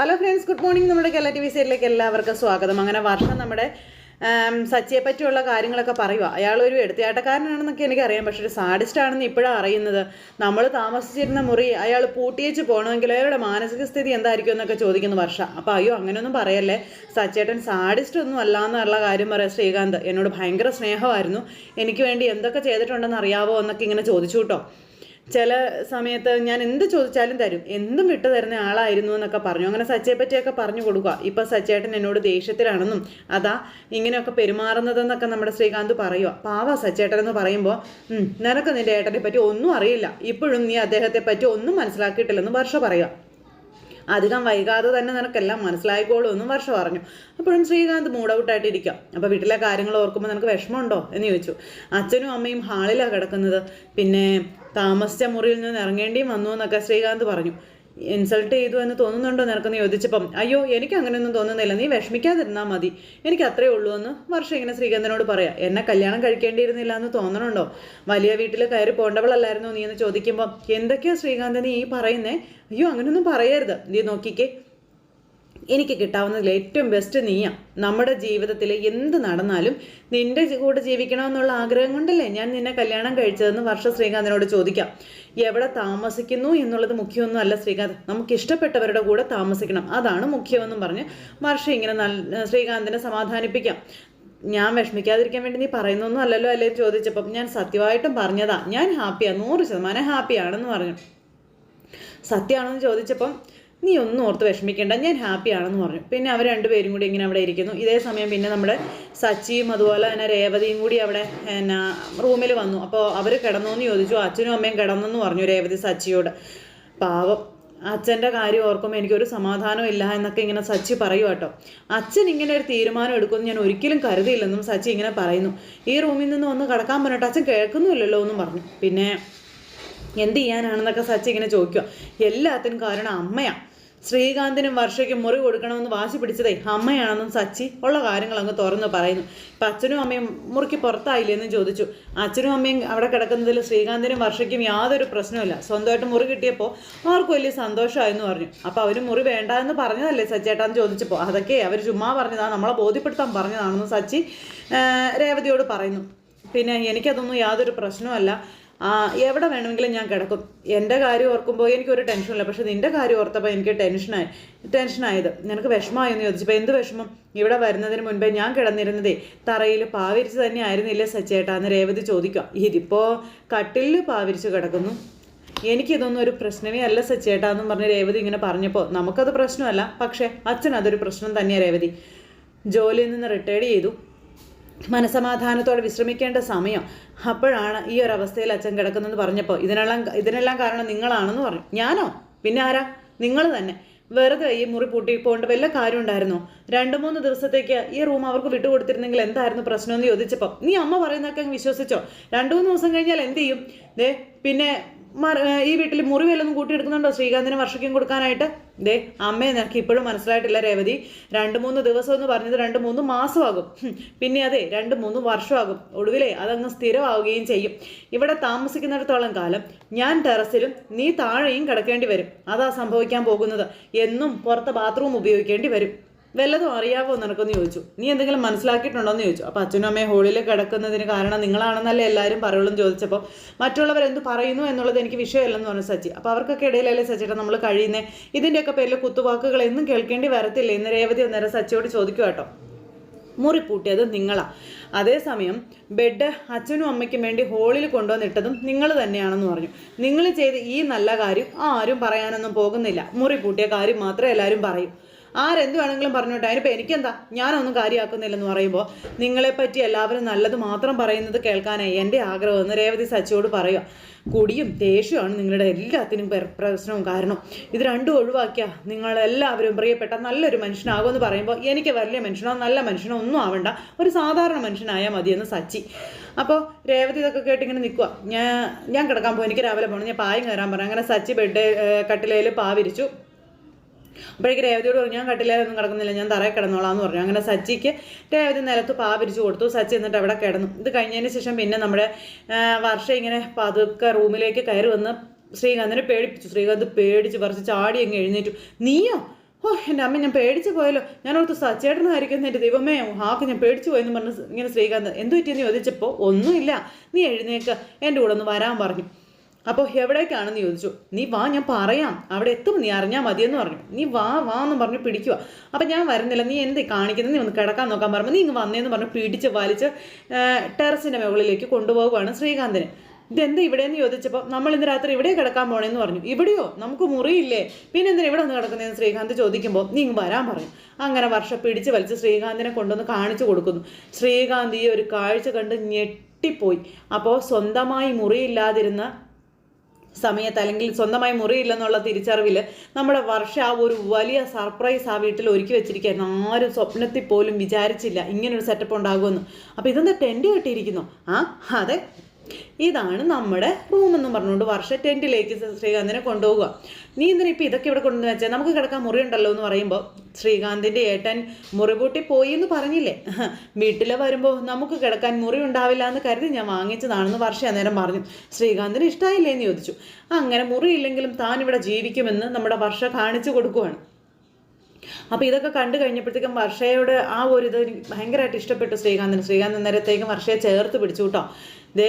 Hello friends good morning നമ്മുടെ Kerala T V സൈഡിലേക്ക് എല്ലാവർക്കും സ്വാഗതം. അങ്ങനെ വർഷം നമ്മുടെ സച്ചിയെ പറ്റിയുള്ള കാര്യങ്ങളൊക്കെ പറയുക അയാളൊരു എടുത്തിയാട്ടക്കാരനാണെന്നൊക്കെ എനിക്കറിയാം. പക്ഷെ ഒരു സാഡിസ്റ്റ് ആണെന്ന് ഇപ്പോഴാണ് അറിയുന്നത്. നമ്മൾ താമസിച്ചിരുന്ന മുറി അയാൾ പൂട്ടിയേച്ച് പോകണമെങ്കിൽ അയാളുടെ മാനസിക സ്ഥിതി എന്തായിരിക്കും എന്നൊക്കെ ചോദിക്കുന്നു വർഷ. അപ്പോൾ അയ്യോ അങ്ങനെയൊന്നും പറയല്ലേ. സച്ചേട്ടൻ സാഡിസ്റ്റ് ഒന്നും അല്ല എന്നുള്ള കാര്യം പറയാം ശ്രീകാന്ത്. എന്നോട് ഭയങ്കര സ്നേഹമായിരുന്നു. എനിക്ക് വേണ്ടി എന്തൊക്കെ ചെയ്തിട്ടുണ്ടെന്ന് അറിയാവോ എന്നൊക്കെ ഇങ്ങനെ ചോദിച്ചു കേട്ടോ. ചില സമയത്ത് ഞാൻ എന്ത് ചോദിച്ചാലും തരും. എന്തും വിട്ടു തരുന്ന ആളായിരുന്നു എന്നൊക്കെ പറഞ്ഞു. അങ്ങനെ സച്ചയെ പറ്റിയൊക്കെ പറഞ്ഞു കൊടുക്കുക. ഇപ്പൊ സച്ചേട്ടൻ എന്നോട് ദേഷ്യത്തിലാണെന്നും അതാ ഇങ്ങനെയൊക്കെ പെരുമാറുന്നതെന്നൊക്കെ നമ്മുടെ ശ്രീകാന്ത് പറയുക പാവ സച്ചേട്ടൻ എന്ന് പറയുമ്പോൾ "ഉം, നിനക്ക് നിന്റെ ഏട്ടനെ പറ്റി ഒന്നും അറിയില്ല. ഇപ്പോഴും നീ അദ്ദേഹത്തെ പറ്റി ഒന്നും മനസ്സിലാക്കിയിട്ടില്ലെന്ന് വർഷ പറയുക അധികം വൈകാതെ തന്നെ നിനക്കെല്ലാം മനസ്സിലായിക്കോളൂ എന്നും വർഷ പറഞ്ഞു. അപ്പോഴും ശ്രീകാന്ത് മൂഡ് ഔട്ടായിട്ട് ഇരിക്കാം. അപ്പോൾ വീട്ടിലെ കാര്യങ്ങൾ ഓർക്കുമ്പോൾ നിനക്ക് വിഷമമുണ്ടോ? എന്ന് ചോദിച്ചു. അച്ഛനും അമ്മയും ഹാളിലാണ് കിടക്കുന്നത്. പിന്നെ താമസിച്ച മുറിയിൽ നിന്ന് ഇറങ്ങേണ്ടിയും വന്നു എന്നൊക്കെ ശ്രീകാന്ത് പറഞ്ഞു. ഇൻസൾട്ട് ചെയ്തു എന്ന് തോന്നുന്നുണ്ടോ നിനക്കെന്ന് ചോദിച്ചപ്പം അയ്യോ എനിക്ക് അങ്ങനെയൊന്നും തോന്നുന്നില്ല. നീ വിഷമിക്കാതിരുന്നാൽ മതി. എനിക്ക് അത്രേ ഉള്ളൂ എന്ന് വർഷം ഇങ്ങനെ ശ്രീകാന്തനോട് പറയാം. എന്നെ കല്യാണം കഴിക്കേണ്ടിയിരുന്നില്ല എന്ന് തോന്നണുണ്ടോ? വലിയ വീട്ടിൽ കയറി പോകേണ്ടവളല്ലായിരുന്നോ നീ എന്ന് ചോദിക്കുമ്പോൾ എന്തൊക്കെയാ ശ്രീകാന്ത് നീ ഈ പറയുന്നേ? അയ്യോ അങ്ങനെയൊന്നും പറയരുത്. നീ നോക്കിക്കേ. എനിക്ക് കിട്ടാവുന്നതിൽ ഏറ്റവും ബെസ്റ്റ് നീയാണ് നമ്മുടെ ജീവിതത്തിൽ എന്ത് നടന്നാലും നിന്റെ കൂടെ ജീവിക്കണമെന്നുള്ള ആഗ്രഹം കൊണ്ടല്ലേ ഞാൻ നിന്നെ കല്യാണം കഴിച്ചതെന്ന് വർഷ ശ്രീകാന്തിനോട് ചോദിക്കാം. എവിടെ താമസിക്കുന്നു എന്നുള്ളത് മുഖ്യമൊന്നും അല്ല ശ്രീകാന്ത്. നമുക്ക് ഇഷ്ടപ്പെട്ടവരുടെ കൂടെ താമസിക്കണം. അതാണ് മുഖ്യമെന്നും പറഞ്ഞ് വർഷ ഇങ്ങനെ നല്ല ശ്രീകാന്തിനെ സമാധാനിപ്പിക്കാം. ഞാൻ വിഷമിക്കാതിരിക്കാൻ വേണ്ടി നീ പറയുന്നൊന്നും അല്ലല്ലോ അല്ലേ ചോദിച്ചപ്പം ഞാൻ സത്യമായിട്ടും പറഞ്ഞതാ. ഞാൻ ഹാപ്പിയാണ് നൂറ് ശതമാനം ഹാപ്പിയാണെന്ന് പറഞ്ഞു. സത്യമാണെന്ന് ചോദിച്ചപ്പം നീ ഒന്നും ഓർത്ത് വിഷമിക്കേണ്ട. ഞാൻ ഹാപ്പി ആണെന്ന് പറഞ്ഞു. പിന്നെ അവർ രണ്ടുപേരും കൂടി ഇങ്ങനെ അവിടെ ഇരിക്കുന്നു. ഇതേ സമയം പിന്നെ നമ്മുടെ സച്ചിയും അതുപോലെ തന്നെ രേവതിയും കൂടി അവിടെ എന്നാ റൂമിൽ വന്നു. അപ്പോൾ അവർ കിടന്നു എന്ന് ചോദിച്ചു. അച്ഛനും അമ്മയും കിടന്നെന്ന് പറഞ്ഞു രേവതി സച്ചിയോട്. പാവം. അച്ഛന്റെ കാര്യം ഓർക്കുമ്പോൾ എനിക്കൊരു സമാധാനം ഇല്ല എന്നൊക്കെ ഇങ്ങനെ സച്ചി പറയും കേട്ടോ. അച്ഛൻ ഇങ്ങനെ ഒരു തീരുമാനം എടുക്കുമെന്ന് ഞാൻ ഒരിക്കലും കരുതിയില്ലെന്നും സച്ചി ഇങ്ങനെ പറയുന്നു. ഈ റൂമിൽ നിന്ന് ഒന്ന് കടക്കാൻ പറഞ്ഞിട്ട് അച്ഛൻ കേൾക്കുന്നുമില്ലല്ലോ എന്നും പറഞ്ഞു. പിന്നെ എന്ത് ചെയ്യാനാണെന്നൊക്കെ സച്ചി ഇങ്ങനെ ചോദിക്കുക എല്ലാത്തിനും കാരണം അമ്മയാ. ശ്രീകാന്തിനും വർഷയ്ക്കും മുറി കൊടുക്കണമെന്ന് വാശി പിടിച്ചതേ അമ്മയാണെന്നും സച്ചി ഉള്ള കാര്യങ്ങൾ അങ്ങ് തുറന്ന് പറയുന്നു. ഇപ്പം അച്ഛനും അമ്മയും മുറിക്ക് പുറത്തായില്ലെന്നും ചോദിച്ചു. അച്ഛനും അമ്മയും അവിടെ കിടക്കുന്നതിൽ ശ്രീകാന്തിനും വർഷയ്ക്കും യാതൊരു പ്രശ്നമില്ല സ്വന്തമായിട്ട് മുറി കിട്ടിയപ്പോൾ അവർക്ക് വലിയ സന്തോഷമായെന്ന് പറഞ്ഞു. അപ്പോൾ അവർ മുറി വേണ്ട എന്ന് പറഞ്ഞതല്ലേ സച്ചേട്ടാന്ന് ചോദിച്ചപ്പോൾ അതൊക്കെ അവർ ചുമ്മാ പറഞ്ഞതാണ് നമ്മളെ ബോധ്യപ്പെടുത്താൻ പറഞ്ഞതാണെന്ന് സച്ചി രേവതിയോട് പറയുന്നു. പിന്നെ എനിക്കതൊന്നും യാതൊരു പ്രശ്നമല്ല എവിടെ വേണമെങ്കിലും ഞാൻ കിടക്കും. എന്റെ കാര്യം ഓർക്കുമ്പോൾ എനിക്കൊരു ടെൻഷനില്ല. പക്ഷെ നിന്റെ കാര്യം ഓർത്തപ്പോൾ എനിക്ക് ടെൻഷനായി ടെൻഷനായത്. നിനക്ക് വിഷമമായി എന്ന് ചോദിച്ചപ്പോൾ എന്ത് വിഷമം? ഇവിടെ വരുന്നതിന് മുൻപേ ഞാൻ കിടന്നിരുന്നതേ തറയിൽ പാവിരിച്ച് തന്നെ ആയിരുന്നില്ലേ സച്ചേട്ടാ എന്ന് രേവതി ചോദിക്കാം ഇതിപ്പോൾ കട്ടിലിൽ പാവിരിച്ച് കിടക്കുന്നു. എനിക്കിതൊന്നും ഒരു പ്രശ്നമേ അല്ല സച്ചേട്ടാ എന്നും പറഞ്ഞ് രേവതി ഇങ്ങനെ പറഞ്ഞപ്പോൾ നമുക്കത് പ്രശ്നമല്ല പക്ഷേ അച്ഛൻ അതൊരു പ്രശ്നം തന്നെയാണ് രേവതി. ജോലിയിൽ നിന്ന് റിട്ടയർഡ് ചെയ്തു. മനസമാധാനത്തോടെ വിശ്രമിക്കേണ്ട സമയം അപ്പോഴാണ് ഈ ഒരു അവസ്ഥയിൽ അച്ഛൻ കിടക്കുന്നതെന്ന് പറഞ്ഞപ്പോൾ ഇതിനെല്ലാം ഇതിനെല്ലാം കാരണം നിങ്ങളാണെന്ന് പറഞ്ഞു. ഞാനോ? പിന്നെ ആരാ? നിങ്ങൾ തന്നെ. വെറുതെ ഈ മുറി പൂട്ടി പോകേണ്ട വല്ല കാര്യം ഉണ്ടായിരുന്നു? രണ്ട് മൂന്ന് ദിവസത്തേക്ക് ഈ റൂം അവർക്ക് വിട്ടുകൊടുത്തിരുന്നെങ്കിൽ എന്തായിരുന്നു പ്രശ്നമെന്ന് ചോദിച്ചപ്പോൾ നീ അമ്മ പറയുന്നതൊക്കെ അങ്ങ് വിശ്വസിച്ചോ? രണ്ട് മൂന്ന് ദിവസം കഴിഞ്ഞാൽ എന്ത് ചെയ്യും? ദേ പിന്നെ ഈ വീട്ടിൽ മുറി വല്ലതും കൂട്ടിയെടുക്കുന്നുണ്ടോ? ശ്രീകാന്തിന് വർഷയ്ക്കും കൊടുക്കാനായിട്ട്? ദേ അമ്മയെ നിനക്ക് ഇപ്പോഴും മനസ്സിലായിട്ടില്ല രേവതി. രണ്ട് മൂന്ന് ദിവസം എന്ന് പറഞ്ഞത് രണ്ട് മൂന്ന് മാസമാകും. പിന്നെ അതെ രണ്ട് മൂന്ന് വർഷമാകും. ഒടുവിലേ അതങ്ങ് സ്ഥിരമാവുകയും ചെയ്യും. ഇവിടെ താമസിക്കുന്നിടത്തോളം കാലം ഞാൻ ടെറസിലും നീ താഴെയും കിടക്കേണ്ടി വരും. അതാ സംഭവിക്കാൻ പോകുന്നത്. എന്നും പുറത്തെ ബാത്റൂം ഉപയോഗിക്കേണ്ടി വരും. വല്ലതും അറിയാവോ നിനക്കൊന്ന് ചോദിച്ചു. നീ എന്തെങ്കിലും മനസ്സിലാക്കിയിട്ടുണ്ടോ എന്ന് ചോദിച്ചു. അപ്പോൾ അച്ഛനും അമ്മയും ഹോളിൽ കിടക്കുന്നതിന് കാരണം നിങ്ങളാണെന്നല്ലേ എല്ലാവരും പറയുള്ളൂ ചോദിച്ചപ്പോൾ മറ്റുള്ളവർ എന്ത് പറയുന്നു എന്നുള്ളത് എനിക്ക് വിഷയമല്ലെന്ന് പറഞ്ഞു സച്ചി. അപ്പോൾ അവർക്കൊക്കെ ഇടയിലല്ലേ സച്ചിട്ട് നമ്മൾ കഴിയുന്നേ? ഇതിന്റെയൊക്കെ പേരിൽ കുത്തുവാക്കുകൾ എന്നും കേൾക്കേണ്ടി വരത്തില്ല? ഇന്ന് രേവതി അന്നേരം സച്ചിയോട് ചോദിക്കും കേട്ടോ. മുറി പൂട്ടിയത് നിങ്ങളാ. അതേസമയം ബെഡ് അച്ഛനും അമ്മയ്ക്കും വേണ്ടി ഹോളിൽ കൊണ്ടുവന്നിട്ടതും നിങ്ങൾ തന്നെയാണെന്ന് പറഞ്ഞു. നിങ്ങൾ ചെയ്ത ഈ നല്ല കാര്യം ആരും പറയാനൊന്നും പോകുന്നില്ല. മുറി പൂട്ടിയ കാര്യം മാത്രമേ എല്ലാവരും പറയൂ. ആരെന്ത് വേണമെങ്കിലും പറഞ്ഞോട്ടെ. അതിനിപ്പോൾ എനിക്കെന്താ? ഞാനൊന്നും കാര്യമാക്കുന്നില്ലെന്ന് പറയുമ്പോൾ നിങ്ങളെപ്പറ്റി എല്ലാവരും നല്ലത് മാത്രം പറയുന്നത് കേൾക്കാനായി എന്റെ ആഗ്രഹം എന്ന് രേവതി സച്ചിയോട് പറയുക കുടിയും ദേഷ്യമാണ് നിങ്ങളുടെ എല്ലാത്തിനും പ്ര- പ്രശ്നവും കാരണം. ഇത് രണ്ടും ഒഴിവാക്കിയാൽ നിങ്ങളെല്ലാവരും പ്രിയപ്പെട്ട നല്ലൊരു മനുഷ്യനാകുമെന്ന് പറയുമ്പോൾ എനിക്ക് വലിയ മനുഷ്യനോ നല്ല മനുഷ്യനോ ഒന്നും ആവണ്ട. ഒരു സാധാരണ മനുഷ്യനായാൽ മതിയെന്ന് സച്ചി. അപ്പോൾ രേവതി ഇതൊക്കെ കേട്ടിങ്ങനെ നിൽക്കുക ഞാൻ ഞാൻ കിടക്കാൻ പോകും എനിക്ക് രാവിലെ പോകണം ഞാൻ പായം കയറാൻ പറഞ്ഞു. അങ്ങനെ സച്ചി ബെഡ് കട്ടിലയിൽ പാ വിരിച്ചു അപ്പോഴേക്ക് രേവതിയോട് പറഞ്ഞു ഞാൻ കട്ടിലേലൊന്നും കിടക്കുന്നില്ല ഞാൻ തറയിൽ കിടന്നോളാം എന്ന് പറഞ്ഞു. അങ്ങനെ സച്ചിക്ക് രേവതി നിലത്ത് പാ പിരിച്ചു കൊടുത്തു. സച്ചി എന്നിട്ട് അവിടെ കിടന്നു. ഇത് കഴിഞ്ഞതിന് ശേഷം പിന്നെ നമ്മുടെ വർഷ ഇങ്ങനെ പതുക്കെ റൂമിലേക്ക് കയറി വന്ന് ശ്രീകാന്തിനെ പേടിപ്പിച്ചു. ശ്രീകാന്ത് പേടിച്ച് പറിച്ച് ചാടി അങ്ങ് എഴുന്നേറ്റു. നീയോ? ഓ എന്റെ അമ്മ ഞാൻ പേടിച്ചു പോയല്ലോ. ഞാൻ ഓർത്ത് സച്ചേട്ടനായിരിക്കും എന്റെ ദൈവമേ. ഹാക്ക് ഞാൻ പേടിച്ചു പോയെന്ന് പറഞ്ഞ് ഇങ്ങനെ ശ്രീകാന്ത് എന്തു പറ്റിയെന്ന് ചോദിച്ചപ്പോൾ ഒന്നുമില്ല. നീ എഴുന്നേക്ക്. എന്റെ കൂടെ ഒന്ന് വരാൻ പറഞ്ഞു. അപ്പോൾ എവിടേക്കാണെന്ന് ചോദിച്ചു. നീ വാ ഞാൻ പറയാം. അവിടെ എത്തും. നീ അറിഞ്ഞാൽ മതിയെന്ന് പറഞ്ഞു. നീ വാ വാ എന്ന് പറഞ്ഞു പിടിക്കുക. അപ്പം ഞാൻ വരുന്നില്ല. നീ എന്ത് കാണിക്കുന്നത് നീ ഒന്ന് കിടക്കാൻ നോക്കാൻ പറഞ്ഞു. നീ ഇങ്ങ് വന്നേന്ന് പറഞ്ഞ് പിടിച്ച് വലിച്ച് ടെറസിന്റെ മുകളിലേക്ക് കൊണ്ടുപോകുകയാണ് ശ്രീകാന്തിന്. ഇതെന്താ ഇവിടെയെന്ന് ചോദിച്ചപ്പോൾ നമ്മൾ ഇന്ന് രാത്രി ഇവിടെ കിടക്കാൻ പോണേന്ന് പറഞ്ഞു. ഇവിടെയോ? നമുക്ക് മുറിയില്ലേ? പിന്നെ എന്തിനാ ഇവിടെ ഒന്ന് കിടക്കുന്നതെന്ന് ശ്രീകാന്ത് ചോദിക്കുമ്പോൾ നീ വരാൻ പറഞ്ഞു അങ്ങനെ വർഷം പിടിച്ച് വലിച്ച് ശ്രീകാന്തിനെ കൊണ്ടുവന്ന് കാണിച്ചു കൊടുക്കുന്നു. ശ്രീകാന്ത് ഈ ഒരു കാഴ്ച കണ്ട് ഞെട്ടിപ്പോയി. അപ്പോൾ സ്വന്തമായി മുറിയില്ലാതിരുന്ന സമയത്ത് അല്ലെങ്കിൽ സ്വന്തമായി മുറിയില്ലെന്നുള്ള തിരിച്ചറിവിൽ നമ്മുടെ വർഷ ഒരു വലിയ സർപ്രൈസ് ആ വീട്ടിൽ ഒരുക്കി വെച്ചിരിക്കുകയായിരുന്നു ആരും സ്വപ്നത്തിൽ പോലും വിചാരിച്ചില്ല ഇങ്ങനൊരു സെറ്റപ്പ് ഉണ്ടാകുമെന്ന്. അപ്പോൾ ഇതെന്താ ടെന്റ് കെട്ടിയിരിക്കുന്നു ആ അതെ. ഇതാണ് നമ്മുടെ റൂം എന്നും പറഞ്ഞുകൊണ്ട് വർഷ ടെന്റിലേക്ക് ശ്രീകാന്തിനെ കൊണ്ടുപോവുക. നീ എന്തിനാ ഇപ്പം ഇതൊക്കെ ഇവിടെ കൊണ്ടുവന്ന് വെച്ചാൽ നമുക്ക് കിടക്കാൻ മുറി ഉണ്ടല്ലോ എന്ന് പറയുമ്പോൾ ശ്രീകാന്തിന്റെ ഏട്ടൻ മുറി പൂട്ടി പോയി എന്ന് പറഞ്ഞില്ലേ? വീട്ടിൽ വരുമ്പോൾ നമുക്ക് കിടക്കാൻ മുറി ഉണ്ടാവില്ല എന്ന് കരുതി ഞാൻ വാങ്ങിച്ചതാണെന്ന് വർഷ അന്നേരം പറഞ്ഞു. ശ്രീകാന്തിന് ഇഷ്ടമായില്ലേ എന്ന് ചോദിച്ചു. അങ്ങനെ മുറി ഇല്ലെങ്കിലും താൻ ഇവിടെ ജീവിക്കുമെന്ന് നമ്മുടെ വർഷ കാണിച്ചു കൊടുക്കുവാണ്. അപ്പോൾ ഇതൊക്കെ കണ്ടു കഴിഞ്ഞപ്പോഴത്തേക്കും വർഷയോട് ആ ഒരു ഇത് ഭയങ്കരമായിട്ട് ഇഷ്ടപ്പെട്ടു ശ്രീകാന്തിന്. ശ്രീകാന്ത് നേരത്തേക്കും വർഷയെ ചേർത്ത് പിടിച്ചു കേട്ടോ. ദേ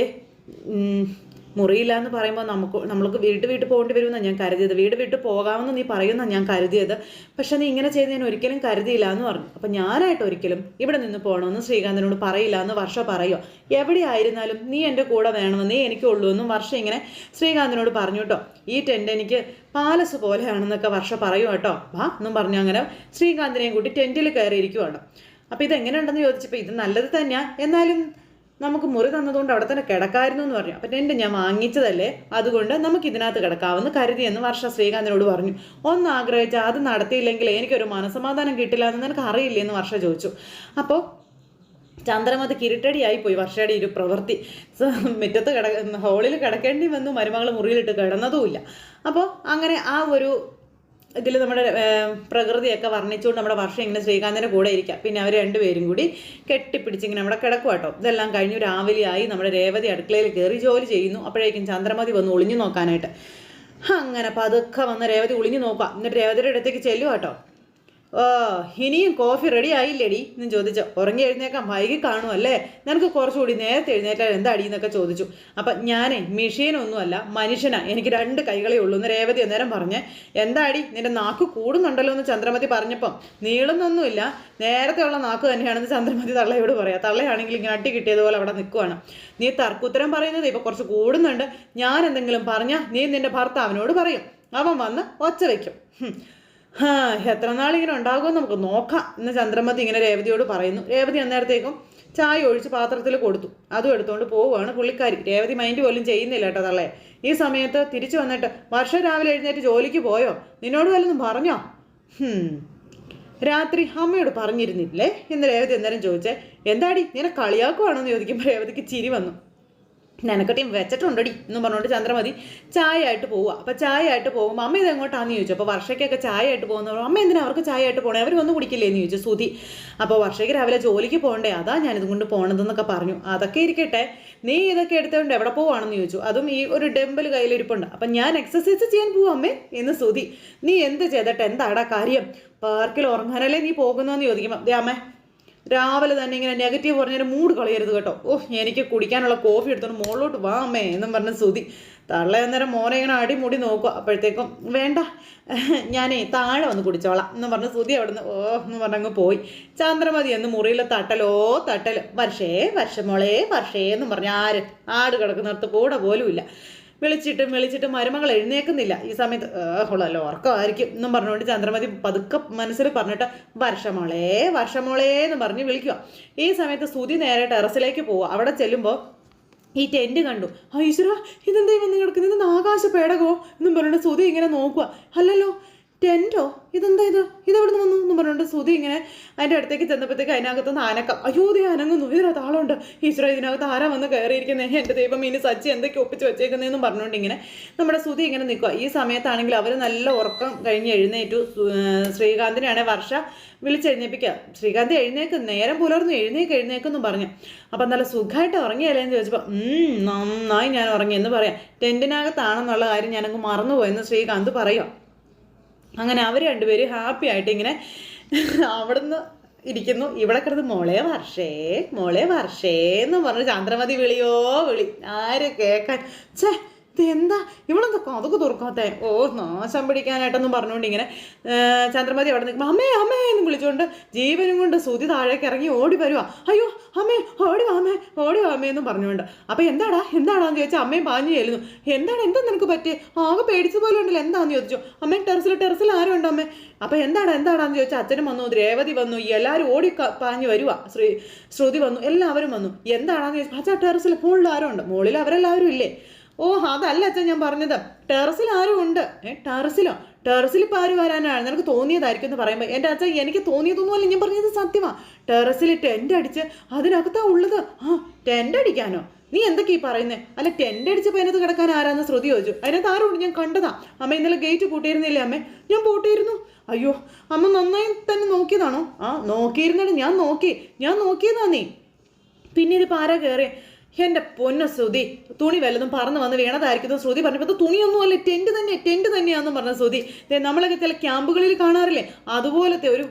മുറിയില്ല എന്ന് പറയുമ്പോൾ നമുക്ക് നമ്മൾക്ക് വീട്ട് വീട്ട് പോകേണ്ടി വരുമെന്നാണ് ഞാൻ കരുതിയത്. വീട് വിട്ട് പോകാമെന്ന് നീ പറയുന്ന ഞാൻ കരുതിയത്. പക്ഷെ നീ ഇങ്ങനെ ചെയ്ത് ഞാൻ ഒരിക്കലും കരുതിയില്ല എന്ന് പറഞ്ഞു. അപ്പം ഞാനായിട്ട് ഒരിക്കലും ഇവിടെ നിന്ന് പോകണമെന്ന് ശ്രീകാന്തിനോട് പറയില്ല എന്ന് വർഷ പറയുമോ എവിടെ ആയിരുന്നാലും നീ എന്റെ കൂടെ വേണമെന്ന് നീ എനിക്കുള്ളൂ എന്നും വർഷ ഇങ്ങനെ ശ്രീകാന്തിനോട് പറഞ്ഞു കേട്ടോ. ഈ ടെന്റ് എനിക്ക് പാലസ് പോലെയാണെന്നൊക്കെ വർഷ പറയും കേട്ടോ. വാ എന്നും പറഞ്ഞു അങ്ങനെ ശ്രീകാന്തിനെയും കൂട്ടി ടെന്റിൽ കയറിയിരിക്കുവാണ്. അപ്പോൾ ഇതെങ്ങനെയുണ്ടെന്ന് ചോദിച്ചപ്പോൾ ഇത് നല്ലത് തന്നെയാണ് എന്നാലും നമുക്ക് മുറി തന്നതുകൊണ്ട് അവിടെ തന്നെ കിടക്കായിരുന്നു എന്ന് പറഞ്ഞു. അപ്പം എന്റെ ഞാൻ വാങ്ങിച്ചതല്ലേ? അതുകൊണ്ട് നമുക്ക് ഇതിനകത്ത് കിടക്കാമെന്ന് കരുതിയെന്ന് വർഷ ശ്രീകാന്തിനോട് പറഞ്ഞു. ഒന്ന് ആഗ്രഹിച്ചാൽ അത് നടത്തിയില്ലെങ്കിൽ എനിക്കൊരു മനസമാധാനം കിട്ടില്ല എന്ന് നിനക്ക് അറിയില്ലേ എന്ന് വർഷ ചോദിച്ചു. അപ്പോൾ ചന്ദ്രമത് കിരിട്ടടിയായി പോയി വർഷയുടെ ഒരു പ്രവൃത്തി. മുറ്റത്ത് കിട ഹോളിൽ കിടക്കേണ്ടി വന്നു. മരുമകൾ മുറിയിലിട്ട് കിടന്നതുമില്ല അപ്പോൾ അങ്ങനെ ആ ഒരു ഇതിൽ നമ്മുടെ പ്രകൃതിയൊക്കെ വർണിച്ചുകൊണ്ട് നമ്മുടെ വർഷം ഇങ്ങനെ ശ്രീകാന്തിന്റെ കൂടെ ഇരിക്കാം. പിന്നെ അവർ രണ്ടുപേരും കൂടി കെട്ടിപ്പിടിച്ചിങ്ങനെ നമ്മുടെ കിടക്കുക കേട്ടോ ഇതെല്ലാം കഴിഞ്ഞു രാവിലെയായി നമ്മുടെ രേവതി അടുക്കളയിൽ കയറി ജോലി ചെയ്യുന്നു. അപ്പോഴേക്കും ചന്ദ്രമതി വന്ന് ഒളിഞ്ഞു നോക്കാനായിട്ട്. അങ്ങനെ പതുക്കെ വന്ന് രേവതി ഒളിഞ്ഞു നോക്കുക എന്നിട്ട് രേവതിയുടെ അടുത്തേക്ക് ചെല്ലുക കേട്ടോ ഓ ഇനിയും കോഫി റെഡി ആയില്ലേടി എന്ന് ചോദിച്ചു. ഉറങ്ങി എഴുന്നേക്കാൻ വൈകി കാണും അല്ലേ നിനക്ക് കുറച്ചുകൂടി നേരത്തെ എഴുന്നേറ്റാൽ എന്താ എന്നൊക്കെ ചോദിച്ചു. അപ്പം ഞാനേ മെഷീനൊന്നുമല്ല മനുഷ്യനാ. എനിക്ക് രണ്ട് കൈകളേ ഉള്ളൂ എന്ന് രേവതി അന്നേരം പറഞ്ഞ് എന്താ അടി? നിന്റെ നാക്ക് കൂടുന്നുണ്ടല്ലോ എന്ന് ചന്ദ്രമതി പറഞ്ഞപ്പം. നീളുന്നൊന്നുമില്ല. നേരത്തെ ഉള്ള നാക്ക് തന്നെയാണെന്ന് ചന്ദ്രമതി തള്ളയോട് പറയാം. തള്ളയാണെങ്കിൽ ഇങ്ങനെ അട്ടി കിട്ടിയതുപോലെ അവിടെ നിൽക്കുവാണ്. നീ തർക്കുത്തരം പറയുന്നത് ഇപ്പം കുറച്ച് കൂടുന്നുണ്ട്. ഞാൻ എന്തെങ്കിലും പറഞ്ഞാൽ നീ നിന്റെ ഭർത്താവിനോട് പറയും. അവൻ വന്ന് ഒച്ച വയ്ക്കും എത്ര നാളിങ്ങനെ ഉണ്ടാകുമെന്ന് നമുക്ക് നോക്കാം. എന്ന് ചന്ദ്രമതി ഇങ്ങനെ രേവതിയോട് പറയുന്നു. രേവതി അന്നേരത്തേക്കും ചായ ഒഴിച്ച് പാത്രത്തിൽ കൊടുത്തു. അതും എടുത്തുകൊണ്ട് പോവുകയാണ് പുള്ളിക്കാരി. രേവതി മൈൻഡ് പോലും ചെയ്യുന്നില്ല കേട്ടോ തള്ളേ. ഈ സമയത്ത് തിരിച്ചു വന്നിട്ട് വർഷം രാവിലെ എഴുന്നേറ്റ് ജോലിക്ക് പോയോ? നിന്നോട് വല്ലതും പറഞ്ഞോ? രാത്രി അമ്മയോട് പറഞ്ഞിരുന്നില്ലേ? എന്ന് രേവതി അന്നേരം ചോദിച്ചേ എന്താടി നിന്നെ കളിയാക്കുവാണോ എന്ന് ചോദിക്കുമ്പോൾ രേവതിക്ക് ചിരി വന്നു. നിനക്കട്ടിയും വെച്ചിട്ടുണ്ടടി എന്ന് പറഞ്ഞുകൊണ്ട് ചന്ദ്രമതി ചായ ആയിട്ട് പോവുക അപ്പോൾ ചായ ആയിട്ട് പോകുമ്പോൾ അമ്മ ഇത് എങ്ങോട്ടാന്ന് ചോദിച്ചു. അപ്പോൾ വർഷയ്ക്കൊക്കെ ചായ ആയിട്ട് പോകുന്നവർ അമ്മ എന്തിനാ അവർക്ക് ചായ ആയിട്ട് പോകണേ അവർ വന്ന് കുടിക്കില്ലേ എന്ന് ചോദിച്ചു സുധി അപ്പോൾ വർഷയ്ക്ക് രാവിലെ ജോലിക്ക് പോകണ്ടേ? അതാ ഞാനിത് കൊണ്ട് പോകണതെന്നൊക്കെ പറഞ്ഞു. അതൊക്കെ ഇരിക്കട്ടെ. നീ ഇതൊക്കെ എടുത്തുകൊണ്ട് എവിടെ പോവാണെന്ന് ചോദിച്ചു. അതും ഈ ഒരു ഡെമ്പിൾ കയ്യിലിരിപ്പുണ്ട്. അപ്പം ഞാൻ എക്സസൈസ് ചെയ്യാൻ പോവാ അമ്മേ എന്ന് സുധി നീ എന്ത് ചെയ്തിട്ട്? എന്താടാ കാര്യം? പാർക്കിൽ ഉറങ്ങാനല്ലേ നീ പോകുന്നതെന്ന് ചോദിക്കുമ്പോൾ അമ്മേ രാവിലെ തന്നെ ഇങ്ങനെ നെഗറ്റീവ് പറഞ്ഞ മൂഡ് കളയരുത് കേട്ടോ. ഓ എനിക്ക് കുടിക്കാനുള്ള കോഫി എടുത്തോണ്ട് മുകളിലോട്ട് വാ അമ്മേ എന്നും പറഞ്ഞ് സുതി തള്ള അന്നേരം മോനെ ഇങ്ങനെ അടിമുടി നോക്കുക അപ്പോഴത്തേക്കും വേണ്ട ഞാനേ താഴെ വന്ന് കുടിച്ചോളാം എന്ന് പറഞ്ഞ് സുതി അവിടുന്ന് ഓ എന്ന് പറഞ്ഞങ്ങ് പോയി. ചന്ദ്രമതി എന്ന് മുറിയിലെ തട്ടലോ തട്ടൽ വർഷേ വർഷമോളേ വർഷേ എന്ന് പറഞ്ഞ് ആര് ആട് കിടക്കുന്നിടത്ത് കൂടെ പോലുമില്ല. വിളിച്ചിട്ടും വിളിച്ചിട്ടും മരുമകൾ എഴുന്നേക്കുന്നില്ല ഈ സമയത്ത് ഉള്ളല്ലോ ഉറക്കമായിരിക്കും എന്നും പറഞ്ഞുകൊണ്ട് ചന്ദ്രമതി പതുക്കെ മനസ്സിൽ പറഞ്ഞിട്ട് വർഷമോളെ വർഷമോളെ എന്ന് പറഞ്ഞ് വിളിക്കുക. ഈ സമയത്ത് സുതി നേരെ ടെറസിലേക്ക് പോവുക. അവിടെ ചെല്ലുമ്പോൾ ഈ ടെന്റ് കണ്ടു. ആ ഈശ്വര ഇതെന്താ വന്ന് കിടക്കുന്നത്? ഇതെന്താ ആകാശ പേടകോ? എന്നും പറഞ്ഞിട്ട് സുതി ഇങ്ങനെ നോക്കുക. അല്ലല്ലോ ടെന്റോ ഇതെന്താ ഇത്? ഇതെവിടെ നിന്ന് വന്നു എന്ന് പറഞ്ഞുകൊണ്ട് സുതി ഇങ്ങനെ അതിന്റെ അടുത്തേക്ക് ചെന്നപ്പോഴത്തേക്ക് അതിനകത്ത് നിന്ന് അനക്കം. അയ്യോ ദേ അനങ്ങുന്നു. ഇതിനകത്ത് താളുണ്ട് ഈശ്വര ഇതിനകത്ത് ആരാ വന്ന് കയറിയിരിക്കുന്നത് എന്റെ ദൈവം ഇനി സച്ചി എന്തൊക്കെ ഒപ്പിച്ച് വെച്ചേക്കുന്നതെന്നും പറഞ്ഞുകൊണ്ട് ഇങ്ങനെ നമ്മുടെ സുധി ഇങ്ങനെ നിൽക്കുക ഈ സമയത്താണെങ്കിൽ അവർ നല്ല ഉറക്കം കഴിഞ്ഞ് എഴുന്നേറ്റു. ശ്രീകാന്തിനെയാണ് വർഷ വിളിച്ചെഴുന്നേപ്പിക്കുക. ശ്രീകാന്ത് എഴുന്നേക്ക് നേരം പുലർന്നു. എഴുന്നേക്ക് എഴുന്നേക്കെന്നും പറഞ്ഞു. അപ്പം നല്ല സുഖമായിട്ട് ഉറങ്ങിയല്ലേ എന്ന് ചോദിച്ചപ്പോൾ "ഉം, നന്നായി ഞാൻ ഉറങ്ങി. എന്ന് പറയാം. ടെന്റിനകത്താണെന്നുള്ള കാര്യം ഞാനങ്ങ് മറന്നുപോയെന്ന് ശ്രീകാന്ത് പറയാം അങ്ങനെ അവർ രണ്ടുപേര് ഹാപ്പി ആയിട്ട് ഇങ്ങനെ അവിടുന്ന് ഇരിക്കുന്നു. ഇവിടെ കിടന്ന് മോളെ വർഷേ മോളെ വർഷേ എന്ന് പറഞ്ഞ് ചന്ദ്രമതി വിളിയോ വിളി. ആര് കേൾക്കാൻ ഛേ ഇതെന്താ? ഇവളെന്താ കഥക്ക് തുറക്കാത്തെ? ഓ നാശം പിടിക്കാനായിട്ടൊന്നും പറഞ്ഞുകൊണ്ട് ഇങ്ങനെ ചന്ദ്രമതി അവിടെ നിൽക്കുമ്പോൾ അമ്മേ അമ്മേ എന്ന് വിളിച്ചുകൊണ്ട് ജീവനും കൊണ്ട് സുതി താഴേക്ക് ഇറങ്ങി ഓടി വരുവാ. അയ്യോ അമ്മേ ഓടി വാമേ ഓടി വാമേ എന്നും പറഞ്ഞുകൊണ്ട്. അപ്പോൾ എന്താടാ എന്താടാന്ന് ചോദിച്ചാൽ അമ്മയും പാഞ്ഞു ചെല്ലുന്നു എന്താണ് എന്താ നിനക്ക് പറ്റിയേ? ആകെ പേടിച്ച പോലെ ഉണ്ടല്ലോ എന്താന്ന് ചോദിച്ചു. അമ്മേ ടെറസിൽ ടെറസിൽ ആരും ഉണ്ടോ അമ്മേ? അപ്പോൾ എന്താണ് എന്താടാന്ന് ചോദിച്ചാൽ അച്ഛനും വന്നു രേവതി വന്നു എല്ലാവരും ഓടി പാഞ്ഞു വരുവാ. ശ്രീ ശ്രുതി വന്നു എല്ലാവരും വന്നു. എന്താണെന്ന് ചോദിച്ചാൽ അച്ഛാ ടെറസിൽ മുകളിൽ ആരും ഉണ്ട്? മുകളിൽ അവരെല്ലാവരും ഇല്ലേ? ഓ അതല്ല അച്ഛൻ ഞാൻ പറഞ്ഞത്. ടെറസിൽ ആരും ഉണ്ട്. ഏ ടെറസിലോ? ടെറസിൽ ഇപ്പോൾ ആര് വരാനാണ്. നിനക്ക് തോന്നിയതായിരിക്കും എന്ന് പറയുമ്പോൾ എന്റെ അച്ഛൻ എനിക്ക് തോന്നിയതൊന്നുമല്ല. ഞാൻ പറഞ്ഞത് സത്യമാണ് ടെറസിൽ ടെന്റ് അടിച്ച് അതിനകത്താ ഉള്ളത്. ആ ടെന്റ് അടിക്കാനോ? നീ എന്തൊക്കെ ഈ പറയുന്നത് അല്ല ടെന്റ് അടിച്ചപ്പോൾ അതിനകത്ത് കിടക്കാൻ ആരാന്ന് ശ്രുതി ചോദിച്ചു. അതിനകത്ത് ആരുണ്ട്? ഞാൻ കണ്ടതാ. അമ്മ ഇന്നലെ ഗേറ്റ് പൂട്ടിയിരുന്നില്ലേ അമ്മേ? ഞാൻ പൂട്ടിയിരുന്നു. അയ്യോ അമ്മ നന്നായി തന്നെ നോക്കിയതാണോ? ആ നോക്കിയിരുന്നാണ് ഞാൻ നോക്കി. ഞാൻ നോക്കിയതാ നീ. പിന്നെ ഇതിപ്പോൾ പാരാ കയറി എന്റെ പൊന്ന ശ്രുതി തുണി വല്ലതും പറന്ന് വന്ന് വീണതായിരിക്കും ശ്രുതി പറഞ്ഞപ്പോൾ തുണിയൊന്നുമല്ല ടെന്റ് തന്നെ ടെന്റ് തന്നെയാന്ന് പറഞ്ഞ ശ്രുതി. നമ്മളൊക്കെ ചില ക്യാമ്പുകളിൽ കാണാറില്ലേ? അതുപോലത്തെ ഒരു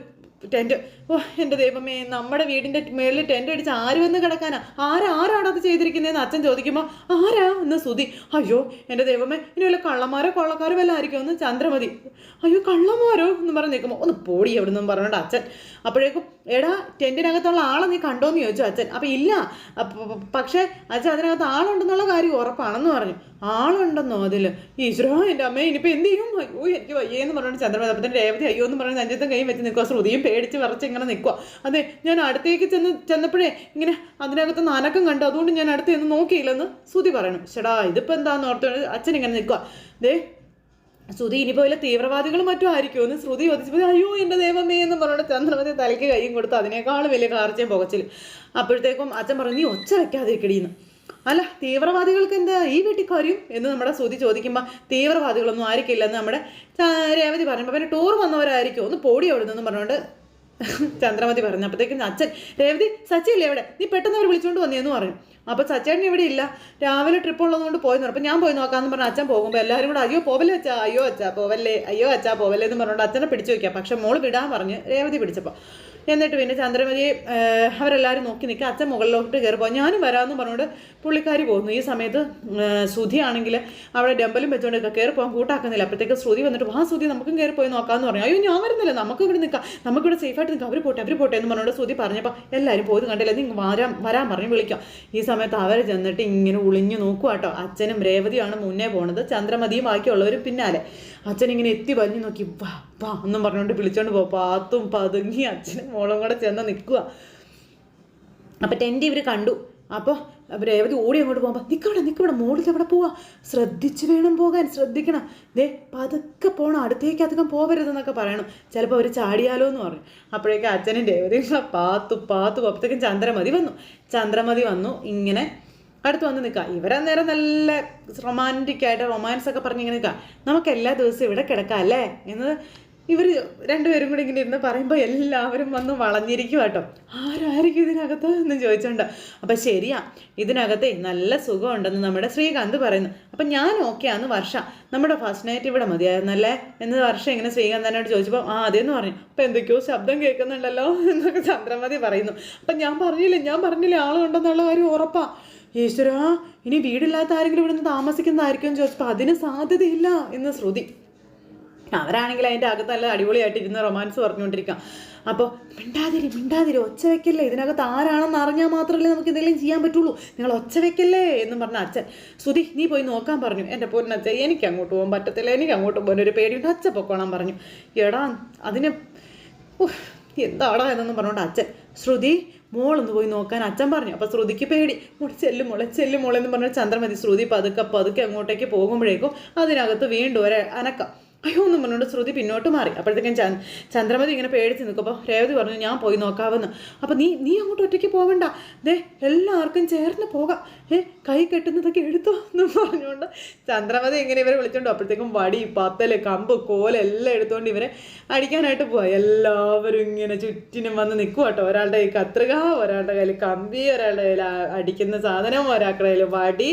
ടെന്റ് ഓ എന്റെ ദൈവമേ നമ്മുടെ വീടിന്റെ മേളിൽ ടെന്റ് അടിച്ച് ആര് വന്ന് കിടക്കാനാ? ആരാ ആരാണ് അത് ചെയ്തിരിക്കുന്നതെന്ന് അച്ഛൻ ചോദിക്കുമ്പോൾ ആരാ? എന്ന് സുതി അയ്യോ എന്റെ ദൈവമേ ഇനി വല്ല കള്ളന്മാരോ കൊള്ളക്കാരോ വല്ല ആയിരിക്കും? ഒന്ന് ചന്ദ്രമതി. അയ്യോ കള്ളന്മാരോ എന്ന് പറഞ്ഞ് നിൽക്കുമ്പോൾ ഒന്ന് പോടി എവിടെ നിന്നും പറഞ്ഞോണ്ട് അച്ഛൻ അപ്പോഴേക്കും എടാ ടെന്റിനകത്തുള്ള ആളെ നീ കണ്ടോന്ന് ചോദിച്ചു അച്ഛൻ. അപ്പം ഇല്ല പക്ഷേ അച്ഛൻ അതിനകത്ത് ആളുണ്ടെന്നുള്ള കാര്യം ഉറപ്പാണെന്ന് പറഞ്ഞു. ആളുണ്ടെന്നോ അതിൽ ഈശ്വരോ എന്റെ അമ്മ ഇനിയിപ്പോൾ എന്ത് ചെയ്യും? അയ്യോ എനിക്ക് വയ്യേന്ന് പറഞ്ഞുകൊണ്ട് ചന്ദ്രമതി അപ്പം രേവതി അയ്യോ എന്ന് പറഞ്ഞ് അഞ്ചത്തും കൈ വെച്ച് നിൽക്കുക ശ്രുതിയും പേടിച്ച് വിറച്ച് ഇങ്ങനെ നിൽക്കുക അതെ ഞാൻ അടുത്തേക്ക് ചെന്ന് ചെന്നപ്പോഴേ ഇങ്ങനെ അതിനകത്ത് നനക്കം കണ്ടു. അതുകൊണ്ട് ഞാൻ അടുത്ത് ചെന്ന് നോക്കിയില്ലെന്ന് ശ്രുതി പറയണം ചേടാ ഇതിപ്പോൾ എന്താന്ന് ഓർത്ത് അച്ഛൻ ഇങ്ങനെ നിൽക്കുക ദേ ശ്രുതി ഇനി പോലെ തീവ്രവാദികളും മറ്റും ആയിരിക്കും എന്ന് ശ്രുതി ചോദിച്ചപ്പോൾ അയ്യോ എന്റെ ദൈവമേ എന്ന് പറഞ്ഞുകൊണ്ട് ചന്ദ്രമതി തലയ്ക്ക് കൈയും കൊടുത്ത് അതിനേക്കാളും വലിയ കാർച്ചയും പുകച്ചിൽ അപ്പോഴത്തേക്കും അച്ഛൻ പറഞ്ഞു നീ ഒച്ച വെക്കാതിരിക്കടീന്ന് അല്ല തീവ്രവാദികൾക്ക് എന്താ ഈ വീട്ടിൽ കാര്യം എന്ന് നമ്മുടെ ശ്രുതി ചോദിക്കുമ്പോൾ തീവ്രവാദികളൊന്നും ആയിരിക്കില്ലെന്ന് നമ്മുടെ രേവതി പറയുമ്പോൾ പിന്നെ ടൂർ വന്നവരായിരിക്കും ഒന്ന് പോടി അവിടെ നിന്നും പറഞ്ഞുകൊണ്ട് ചന്ദ്രമതി പറഞ്ഞു. അപ്പോഴത്തേക്കും അച്ഛൻ രേവതി സച്ചി അല്ലേ എവിടെ നീ പെട്ടെന്ന് അവർ വിളിച്ചുകൊണ്ട് വന്നേന്ന് പറഞ്ഞു അപ്പോൾ സച്ചേട്ടൻ ഇവിടെ ഇല്ല. രാവിലെ ട്രിപ്പ് ഉള്ളതുകൊണ്ട് പോയി അപ്പോൾ ഞാൻ പോയി നോക്കാമെന്ന് പറഞ്ഞ അച്ഛൻ പോകുമ്പോൾ എല്ലാവരും കൂടെ അയ്യോ പോവല്ലേ അച്ഛാ? അയ്യോ അച്ഛാ പോവല്ലേ? അയ്യോ അച്ഛാ പോവല്ലേ? എന്ന് പറഞ്ഞുകൊണ്ട് അച്ഛനെ പിടിച്ചു വയ്ക്കാം പക്ഷെ മോൾ വിടാൻ പറഞ്ഞ് രേവതി പിടിച്ചപ്പോൾ എന്നിട്ട് പിന്നെ ചന്ദ്രമതി അവരെല്ലാവരും നോക്കി നിൽക്കുക അച്ഛൻ മുകളിലോട്ട് കയറി പോകാം ഞാനും വരാമെന്ന് പറഞ്ഞുകൊണ്ട് പുള്ളിക്കാരി പോകുന്നു. ഈ സമയത്ത് ശ്രുതിയാണെങ്കിൽ ശ്രുതി അവിടെ ഡമ്പലും വെച്ചുകൊണ്ട് കയറി പോകാൻ കൂട്ടാക്കുന്നില്ല. അപ്പോഴത്തേക്ക് ശ്രുതി വന്നിട്ട് വാ ശ്രുതി നമുക്കും കയറി പോയി നോക്കാമെന്ന് പറഞ്ഞു. അയ്യോ ഞാൻ വരുന്നില്ല. നമുക്ക് ഇവിടെ നിൽക്കാം നമുക്കിവിടെ സേഫായിട്ട് നിൽക്കാം അവർ പോട്ടെ അവർ പോട്ടെ എന്ന് പറഞ്ഞുകൊണ്ട് ശ്രുതി പറഞ്ഞപ്പോൾ എല്ലാവരും പോയത് കണ്ടില്ല? നീ വരാൻ വരാൻ പറഞ്ഞ് വിളിക്കാം. ഈ സമയത്ത് അവർ ചെന്നിട്ട് ഇങ്ങനെ ഒളിഞ്ഞു നോക്കുക കേട്ടോ അച്ഛനും രേവതിയാണ് മുന്നേ പോണത് ചന്ദ്രമതിയും ബാക്കിയുള്ളവരും പിന്നാലെ. അച്ഛൻ ഇങ്ങനെ എത്തി വലിഞ്ഞു നോക്കി വാ വാ എന്നും പറഞ്ഞുകൊണ്ട് വിളിച്ചോണ്ട് പോ പാത്തും പതുങ്ങി അച്ഛനും മോളും കൂടെ ചെന്ന് നിൽക്കുക അപ്പം ടെന്റ് ഇവർ കണ്ടു. അപ്പോൾ രേവതി ഓടി അങ്ങോട്ട് പോകുമ്പോൾ നിൽക്കവിടെ നിൽക്കവിടെ മോളിൽ എവിടെ പോവാ? ശ്രദ്ധിച്ച് വേണം പോകാൻ ശ്രദ്ധിക്കണം. ദേ പതുക്കെ പോകണം അടുത്തേക്ക് അധികം പോവരുതെന്നൊക്കെ പറയണം. ചിലപ്പോൾ അവർ ചാടിയാലോ എന്ന് പറഞ്ഞു അപ്പോഴേക്കും അച്ഛനും രേവതിയും പാത്തു പാത്തു അപ്പോഴത്തേക്കും ചന്ദ്രമതി വന്നു. ചന്ദ്രമതി വന്നു ഇങ്ങനെ അടുത്ത് വന്ന് നിൽക്കാം ഇവരന്നേരം നല്ല റൊമാന്റിക് ആയിട്ട് റൊമാൻസ് ഒക്കെ പറഞ്ഞ് ഇങ്ങനെ നിൽക്കാം നമുക്ക് എല്ലാ ദിവസവും ഇവിടെ കിടക്കാം അല്ലേ? എന്ന് ഇവർ രണ്ടുപേരും കൂടി ഇങ്ങനെ ഇരുന്ന് പറയുമ്പോൾ എല്ലാവരും വന്ന് വളഞ്ഞിരിക്കും കേട്ടോ. ആരായിരിക്കും ഇതിനകത്ത്? എന്ന് ചോദിച്ചോണ്ട്. അപ്പം ശരിയാ ഇതിനകത്തെ നല്ല സുഖമുണ്ടെന്ന് നമ്മുടെ ശ്രീകാന്ത് പറയുന്നു. അപ്പം ഞാൻ ഓക്കെയാന്ന് വർഷ. നമ്മുടെ ഫസ്റ്റ് നൈറ്റ് ഇവിടെ മതിയായിരുന്നല്ലേ? എന്ന് വർഷം ഇങ്ങനെ ശ്രീകാന്ത് എന്നോട് ചോദിച്ചപ്പോൾ ആ അതേന്ന് പറഞ്ഞു. അപ്പം എന്തൊക്കെയോ ശബ്ദം കേൾക്കുന്നുണ്ടല്ലോ എന്നൊക്കെ ചന്ദ്രമതി പറയുന്നു. അപ്പം ഞാൻ പറഞ്ഞില്ലേ ഞാൻ പറഞ്ഞില്ലേ ആളുണ്ടെന്നുള്ള കാര്യം ഉറപ്പാ. ഈശ്വരാ ഇനി വീടില്ലാത്ത ആരെങ്കിലും ഇവിടുന്ന് താമസിക്കുന്നതായിരിക്കും ചോദിച്ചപ്പോൾ അതിന് സാധ്യതയില്ല എന്ന് ശ്രുതി. അവരാണെങ്കിൽ അതിന്റെ അകത്ത് നല്ല അടിപൊളിയായിട്ട് ഇരുന്ന് റൊമാൻസ് പറഞ്ഞുകൊണ്ടിരിക്കാം. അപ്പോൾ മിണ്ടാതിരി മിണ്ടാതിരി ഒച്ച വെക്കല്ലേ? ഇതിനകത്ത് ആരാണെന്ന് അറിഞ്ഞാൽ മാത്രമല്ലേ നമുക്ക് എന്തെങ്കിലും ചെയ്യാൻ പറ്റുള്ളൂ. നിങ്ങൾ ഒച്ച വെക്കല്ലേ എന്ന് പറഞ്ഞ അച്ഛൻ സുധി നീ പോയി നോക്കാൻ പറഞ്ഞു. എന്റെ പൊന്നച്ഛൻ എനിക്ക് അങ്ങോട്ട് പോകാൻ പറ്റത്തില്ല എനിക്ക് അങ്ങോട്ട് പോകാൻ ഒരു പേടിയുണ്ട്. അച്ഛ പൊക്കോളാൻ പറഞ്ഞു. എടാ അതിന് എന്താടാ എന്നൊന്നും പറഞ്ഞോണ്ട് അച്ഛൻ ശ്രുതി മോളൊന്ന് പോയി നോക്കാൻ. അച്ഛൻ പറഞ്ഞു. അപ്പോൾ ശ്രുതിക്ക് പേടി. മോളെ ചെല്ലു മോളെ ചെല്ലു മോളെ എന്ന് പറഞ്ഞ ചന്ദ്രമതി ശ്രുതി പതുക്കെ പതുക്കെ അങ്ങോട്ടേക്ക് പോകുമ്പോഴേക്കും അതിനകത്ത് വീണ്ടും ഒരു അനക്കം. അയ്യോ എന്ന് പറഞ്ഞുകൊണ്ട് ശ്രുതി പിന്നോട്ട് മാറി. അപ്പോഴത്തേക്കും ചന്ദ്രമതി ഇങ്ങനെ പേടിച്ച് നിൽക്കുമ്പോൾ രേവതി പറഞ്ഞു ഞാൻ പോയി നോക്കാമെന്ന് അപ്പോൾ നീ നീ അങ്ങോട്ട് ഒറ്റയ്ക്ക് പോകണ്ട ദേ എല്ലാവർക്കും ചേർന്ന് പോകാം. ഏ കൈ കെട്ടുന്നതൊക്കെ എടുത്തോ എന്ന് പറഞ്ഞുകൊണ്ട് ചന്ദ്രമതി ഇങ്ങനെ ഇവരെ വിളിച്ചോണ്ട് അപ്പോഴത്തേക്കും വടി പത്തൽ കമ്പ് കോൽ എല്ലാം എടുത്തുകൊണ്ട് ഇവരെ അടിക്കാനായിട്ട് പോവാ. എല്ലാവരും ഇങ്ങനെ ചുറ്റിനും വന്ന് നിൽക്കുക കേട്ടോ ഒരാളുടെ കൈ കത്രിക ഒരാളുടെ കയ്യിൽ കമ്പി ഒരാളുടെ കയ്യിൽ അടിക്കുന്ന സാധനം ഒരാളുടെ വടി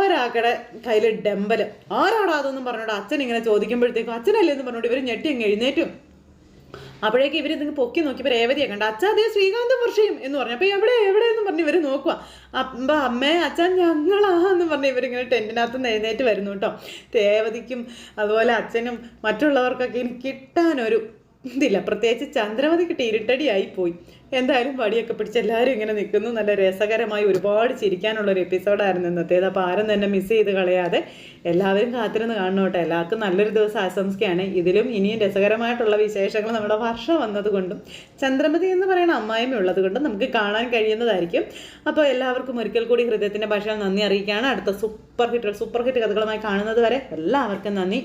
ഒരാക്കടെ കയ്യിൽ ഡെമ്പൽ. ആരാടാ അതൊന്നും പറഞ്ഞോട്? അച്ഛൻ ഇങ്ങനെ ചോദിക്കുമ്പോഴത്തേക്കും അച്ഛനല്ലേ എന്ന് പറഞ്ഞോണ്ട് ഇവർ ഞെട്ടി അങ്ങ് എഴുന്നേറ്റും. അപ്പോഴേക്ക് ഇവർ ഇതിങ്ങ് പൊക്കി നോക്കിയപ്പോൾ രേവതിയെ കണ്ട അച്ഛ അതേ ശ്രീകാന്തം വർഷയും എന്ന് പറഞ്ഞു. അപ്പോൾ എവിടെ എവിടെ എന്ന് പറഞ്ഞ് ഇവർ നോക്കുക അപ്പം അമ്മേ അച്ഛൻ ഞങ്ങളാ എന്ന് പറഞ്ഞ് ഇവരിങ്ങനെ ടെന്റിനകത്ത് നിന്ന് എഴുന്നേറ്റ് വരുന്നു കേട്ടോ രേവതിക്കും അതുപോലെ അച്ഛനും മറ്റുള്ളവർക്കൊക്കെ ഇനി കിട്ടാനൊരു ഇതില്ല. പ്രത്യേകിച്ച് ചന്ദ്രവതി കിട്ടി ഇരുട്ടടിയായി പോയി. എന്തായാലും വടിയൊക്കെ പിടിച്ച് എല്ലാവരും ഇങ്ങനെ നിൽക്കുന്നു. നല്ല രസകരമായി ഒരുപാട് ചിരിക്കാനുള്ള ഒരു എപ്പിസോഡായിരുന്നു ഇന്നത്തേത് അപ്പോൾ ആരും തന്നെ മിസ് ചെയ്ത് കളയാതെ എല്ലാവരും കാത്തിരുന്ന് കാണണം കേട്ടോ. എല്ലാവർക്കും നല്ലൊരു ദിവസം ആശംസിക്കുകയാണ്. ഇതിലും ഇനിയും രസകരമായിട്ടുള്ള വിശേഷങ്ങൾ നമ്മുടെ വർഷം വന്നതുകൊണ്ടും ചന്ദ്രമതി എന്ന് പറയുന്ന അമ്മായിമ ഉള്ളതുകൊണ്ടും നമുക്ക് കാണാൻ കഴിയുന്നതായിരിക്കും. അപ്പോൾ എല്ലാവർക്കും ഒരിക്കൽ കൂടി ഹൃദയത്തിന്റെ ഭാഷ നന്ദി അറിയിക്കുകയാണ്. അടുത്ത സൂപ്പർ ഹിറ്റ് സൂപ്പർ ഹിറ്റ് കഥകളുമായി കാണുന്നത് വരെ എല്ലാവർക്കും നന്ദി.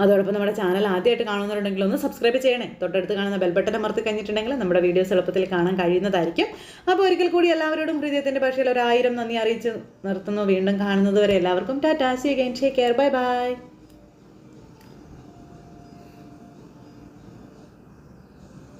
അതോടൊപ്പം നമ്മുടെ ചാനൽ ആദ്യമായിട്ട് കാണുന്നവരുണ്ടെങ്കിൽ ഒന്ന് സബ്സ്ക്രൈബ് ചെയ്യണേ. തൊട്ടടുത്ത് കാണുന്ന ബെൽ ബട്ടൺ അമർത്തി കഴിഞ്ഞിട്ടുണ്ടെങ്കിൽ നമ്മുടെ വീഡിയോസ് എളുപ്പത്തിൽ കാണാൻ കഴിയുന്നതായിരിക്കും. അപ്പോൾ ഒരിക്കൽ കൂടി എല്ലാവരോടും ഹൃദയത്തിന്റെ ഭാഷയിൽ ഒരായിരം നന്ദി അറിയിച്ച് നിർത്തുന്നു. വീണ്ടും കാണുന്നത് വരെ എല്ലാവർക്കും tata. See take care bye bye